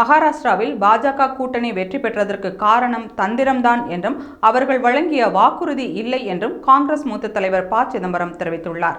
மகாராஷ்டிராவில் பாஜக கூட்டணி வெற்றி பெற்றதற்கு காரணம் தந்திரம்தான் என்றும் அவர்கள் வழங்கிய வாக்குறுதி இல்லை என்றும் காங்கிரஸ் மூத்த தலைவர் ப சிதம்பரம் தெரிவித்துள்ளார்.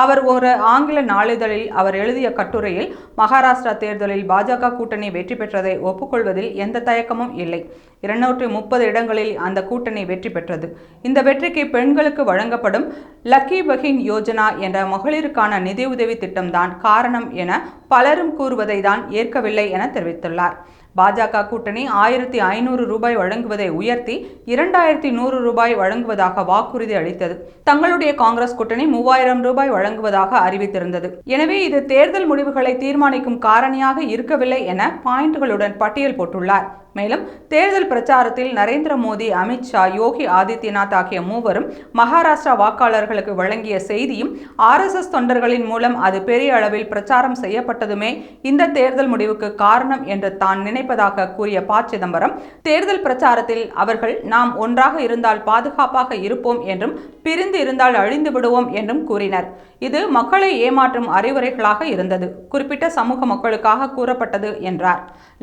அவர் ஒரு ஆங்கில நாளிதழில் அவர் எழுதிய கட்டுரையில் மகாராஷ்டிரா தேர்தலில் பாஜக கூட்டணி வெற்றி பெற்றதை ஒப்புக்கொள்வதில் எந்த தயக்கமும் இல்லை. இருநூற்றி முப்பது இடங்களில் அந்த கூட்டணி வெற்றி பெற்றது. இந்த வெற்றிக்கு பெண்களுக்கு வழங்கப்படும் லக்கி பஹின் யோஜனா என்ற மகளிருக்கான நிதியுதவி திட்டம்தான் காரணம் என பலரும் கூறுவதை தான் ஏற்கவில்லை என தெரிவித்துள்ளார். பாஜக கூட்டணி ஆயிரத்தி ஐநூறு ரூபாய் வழங்குவதை உயர்த்தி இரண்டாயிரத்தி நூறு ரூபாய் வழங்குவதாக வாக்குறுதி அளித்தது. தங்களுடைய காங்கிரஸ் கூட்டணி மூவாயிரம் ரூபாய் வழங்குவதாக அறிவித்திருந்தது. எனவே இது தேர்தல் முடிவுகளை தீர்மானிக்கும் காரணியாக இருக்கவில்லை என பாயிண்ட்களுடன் பட்டியல் போட்டுள்ளார். மேலும் தேர்தல் பிரச்சாரத்தில் நரேந்திர மோடி அமித்ஷா யோகி ஆதித்யநாத் ஆகிய மூவரும் மகாராஷ்டிரா வாக்காளர்களுக்கு வழங்கிய செய்தியும் ஆர்எஸ்எஸ் தொண்டர்களின் மூலம் அது பெரிய அளவில் பிரச்சாரம் செய்யப்பட்டதுமே இந்த தேர்தல் முடிவுக்கு காரணம் என்று தான் நினைப்பதாக கூறிய ப சிதம்பரம் தேர்தல் பிரச்சாரத்தில் அவர்கள் நாம் ஒன்றாக இருந்தால் பாதுகாப்பாக இருப்போம் என்றும் பிரிந்து இருந்தால் அழிந்து விடுவோம் என்றும் கூறினர். இது மக்களை ஏமாற்றும் அறிவுரைகளாக இருந்தது. குறிப்பிட்ட சமூக மக்களுக்காக கூறப்பட்டது என்றார்.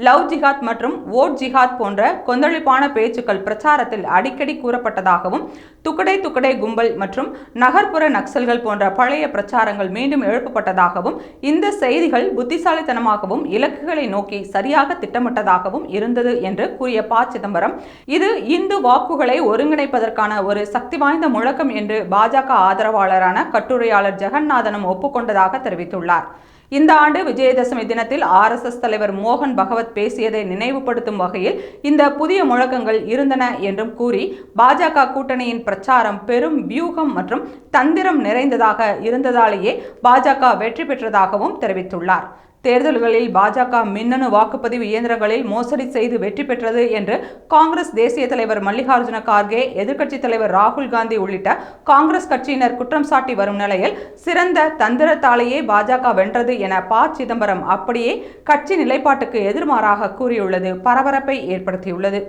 லவ் ஜிஹாத் மற்றும் ஓட் ஜிஹாத் போன்ற கொந்தளிப்பான பேச்சுக்கள் பிரச்சாரத்தில் அடிக்கடி கூறப்பட்டதாகவும் துக்கடை துக்கடை கும்பல் மற்றும் நகர்ப்புற நக்சல்கள் போன்ற பழைய பிரச்சாரங்கள் மீண்டும் எழுப்பப்பட்டதாகவும் இந்த செய்திகள் புத்திசாலித்தனமாகவும் இலக்குகளை நோக்கி சரியாக திட்டமிட்டதாகவும் இருந்தது என்று கூறிய ப. சிதம்பரம் இது இந்து வாக்குகளை ஒருங்கிணைப்பதற்கான ஒரு சக்தி வாய்ந்த முழக்கம் என்று பாஜக ஆதரவாளரான கட்டுரையாளர் ஜெகநாதனும் ஒப்புக்கொண்டதாக தெரிவித்துள்ளார். இந்த ஆண்டு விஜயதசமி தினத்தில் ஆர்எஸ்எஸ் தலைவர் மோகன் பகவத் பேசியதை நினைவுபடுத்தும் வகையில் இந்த புதிய முழக்கங்கள் இருந்தன என்றும் கூறி பாஜக கூட்டணியின் பிரச்சாரம் பெரும் வியூகம் மற்றும் தந்திரம் நிறைந்ததாக இருந்ததாலேயே பாஜக வெற்றி பெற்றதாகவும் தெரிவித்துள்ளார். தேர்தல்களில் பாஜக மின்னணு வாக்குப்பதிவு இயந்திரங்களில் மோசடி செய்து வெற்றி பெற்றது என்று காங்கிரஸ் தேசிய தலைவர் மல்லிகார்ஜுன கார்கே எதிர்க்கட்சித் தலைவர் ராகுல் காந்தி உள்ளிட்ட காங்கிரஸ் கட்சியினர் குற்றம் சாட்டி வரும் நிலையில் சிறந்த தந்திரத்தாலேயே பாஜக வென்றது என ப. சிதம்பரம் அப்படியே கட்சி நிலைப்பாட்டுக்கு எதிர்மாறாக கூறியுள்ளது. பரபரப்பை ஏற்படுத்தியுள்ளது.